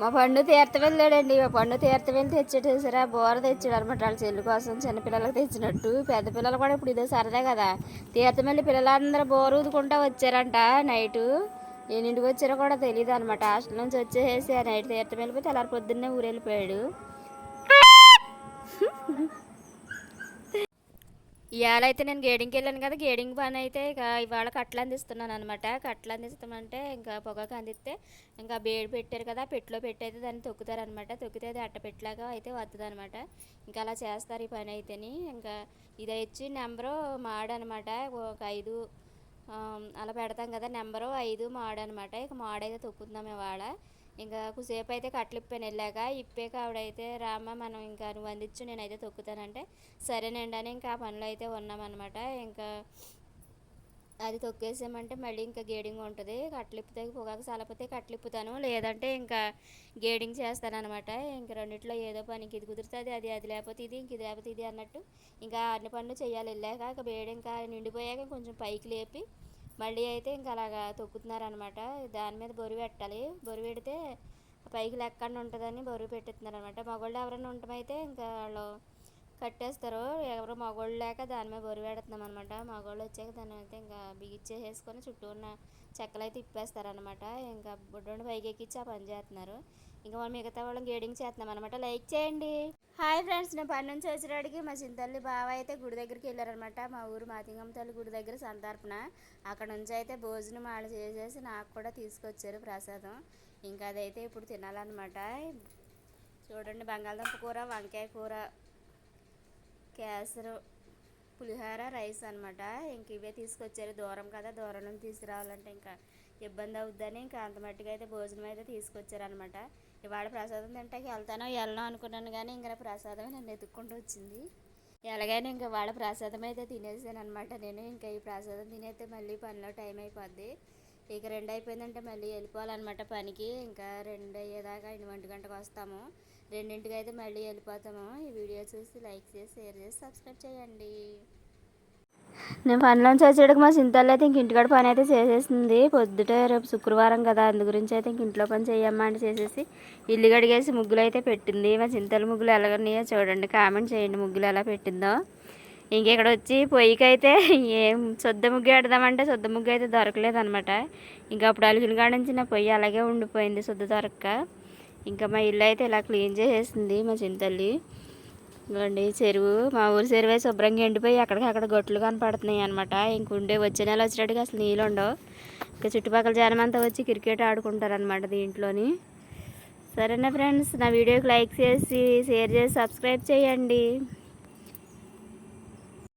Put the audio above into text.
మా పండు తీర్థం వెళ్ళాడండి. మా పండు తీర్థం వెళ్ళి తెచ్చేటేసారా బోర తెచ్చాడు అనమాట వాళ్ళ చెల్లి కోసం. చిన్నపిల్లలకు తెచ్చినట్టు. పెద్ద పిల్లలు కూడా ఇప్పుడు ఇదే సరదా కదా. తీర్థం వెళ్ళి పిల్లలందరూ బోర్ ఊదుకుంటా వచ్చారంట నైటు. ఎన్నింటికి వచ్చారో కూడా తెలియదు అనమాట హాస్టల్ నుంచి వచ్చేసేసి ఆ నైట్ తీర్థం వెళ్ళిపోతే అలా పొద్దున్నే ఊరు వెళ్ళిపోయాడు ఇవాళ అయితే నేను గేడింగ్కి వెళ్ళాను కదా గేడింగ్ పని అయితే ఇక ఇవాళ కట్టలు అందిస్తున్నాను అనమాట కట్టలు అందిస్తామంటే ఇంకా పొగకు అందిస్తే ఇంకా బేడి పెట్టారు కదా పెట్టిలో పెట్టయితే దాన్ని తొక్కుతారనమాట తొక్కితే అది అట్ట పెట్టలాగా అయితే వస్తుంది అనమాట ఇంకా అలా చేస్తారు ఈ పని అయితేని ఇంకా ఇది వచ్చి నెంబరు మాడనమాట ఒక ఐదు అలా పెడతాం కదా నెంబరు ఐదు మాడు అనమాట ఇక మాడు అయితే తొక్కుతున్నాం ఇవాళ. ఇంకా కొద్దిసేపు అయితే కట్లు ఇప్పాను. వెళ్ళాక ఇప్పాక ఆవిడైతే రామ్మ మనం ఇంకా నువ్వు అందించు నేనైతే తొక్కుతానంటే సరేనండి అని ఇంకా ఆ పనిలో అయితే ఉన్నామన్నమాట. ఇంకా అది తొక్కేసామంటే మళ్ళీ ఇంకా గేడింగ్ ఉంటుంది. కట్లిప్పితే పొగాకు సలపితే కట్లిప్పుతాను లేదంటే ఇంకా గేడింగ్ చేస్తాను అనమాట ఇంకా రెండిట్లో ఏదో పనికి ఇది కుదురుతుంది అది అది లేకపోతే ఇది ఇంక ఇది లేకపోతే ఇది అన్నట్టు ఇంకా అన్ని పనులు చేయాలి. వెళ్ళాక ఇంకా వేడి ఇంకా నిండిపోయాక కొంచెం పైకి లేపి మళ్ళీ అయితే ఇంకా అలాగా తొక్కుతున్నారనమాట. దాని మీద బొరువు పెట్టాలి. బొరువు పెడితే పైకి లెక్కన ఉంటుందని బరువు పెట్టిస్తున్నారు అనమాట మగవాళ్ళు ఎవరైనా ఉండమైతే ఇంకా వాళ్ళు కట్టేస్తారు. ఎవరు మగవాళ్ళు లేక దాని మీద బరువు పెడుతున్నాం అనమాట మగవాళ్ళు వచ్చాక దాన్ని అయితే ఇంకా బిగిచ్చేసేసుకొని చుట్టూ ఉన్న చెక్కలు అయితే ఇప్పేస్తారనమాట ఇంకా బుడ్డోని పైకి ఎక్కించి ఆ పని చేస్తున్నారు. ఇంకా మనం మిగతా వాళ్ళని గేడింగ్ చేస్తున్నాం అనమాట లైక్ చేయండి. హాయ్ ఫ్రెండ్స్ నేను పని నుంచి వచ్చేటడికి మా చింతల్లి బావ అయితే గుడి దగ్గరికి వెళ్ళారనమాట మా ఊరు మాతింగమ్మ తల్లి గుడి దగ్గర సంతర్పణ. అక్కడ నుంచి అయితే భోజనం వాళ్ళు చేసేసి నాకు కూడా తీసుకొచ్చారు ప్రసాదం. ఇంకా అదైతే ఇప్పుడు తినాలన్నమాట. చూడండి బంగాళదుంప కూర వంకాయ కూర కేసరు పులిహోర రైస్ అనమాట ఇంక ఇవే తీసుకొచ్చారు. దూరం కదా దూరం నుంచి తీసుకురావాలంటే ఇంకా ఇబ్బంది అవుద్దని ఇంకా అంత మట్టిగా అయితే భోజనం అయితే తీసుకొచ్చారనమాట ఇవాళ ప్రసాదం తింటాకి వెళ్తానో వెళ్ళను అనుకున్నాను కానీ ఇంకా ప్రసాదమే నన్ను ఎత్తుక్కుంటూ వచ్చింది. ఎలాగైనా ఇంకా వాళ్ళ ప్రసాదం అయితే తినేసాను అనమాట నేను. ఇంకా ఈ ప్రసాదం తినేస్తే మళ్ళీ పనిలో టైం అయిపోద్ది. ఇక రెండు అయిపోయిందంటే మళ్ళీ వెళ్ళిపోవాలన్నమాట పనికి. ఇంకా రెండు అయ్యేదాకా ఎనిమిది గంటకు వస్తాము. రెండింటికి అయితే మళ్ళీ వెళ్ళిపోతాము. ఈ వీడియో చూసి లైక్ చేసి షేర్ చేసి సబ్స్క్రైబ్ చేయండి. నేను పనిలోంచి వచ్చేటికి మా చింతల్లో అయితే ఇంక ఇంటికాడ పని అయితే చేసేసింది. పొద్దుటే రేపు శుక్రవారం కదా అందు గురించి అయితే ఇంక ఇంట్లో పని చేయమ్మా అని చేసేసి ఇల్లు గడిగేసి ముగ్గులు అయితే పెట్టింది. మా చింతల ముగ్గులు ఎలాగన్నాయో చూడండి కామెంట్ చేయండి ముగ్గులు ఎలా పెట్టిందో. ఇంక ఇక్కడ వచ్చి పొయ్యికి అయితే ఏం సొద్ద ముగ్గు పెడదామంటే సొద్ద ముగ్గు అయితే దొరకలేదు అనమాట ఇంకా అప్పుడు అలిగిన కాడ నుంచి నా పొయ్యి అలాగే ఉండిపోయింది సొద్ద దొరక్క. ఇంకా మా ఇల్లు అయితే ఇలా క్లీన్ చేసేసింది మా చింతల్లి ఇవ్వండి చెరువు. మా ఊరి చెరువే శుభ్రంగా ఎండిపోయి అక్కడికక్కడ గొట్లు కనపడుతున్నాయి అనమాట ఇంకుండే వచ్చే నెల వచ్చేటట్టుగా అసలు నీళ్ళు ఉండవు. ఇంకా చుట్టుపక్కల జనం అంతా వచ్చి క్రికెట్ ఆడుకుంటారనమాట దీంట్లోని. సరేనా ఫ్రెండ్స్ నా వీడియోకి లైక్ చేసి షేర్ చేసి సబ్స్క్రైబ్ చేయండి.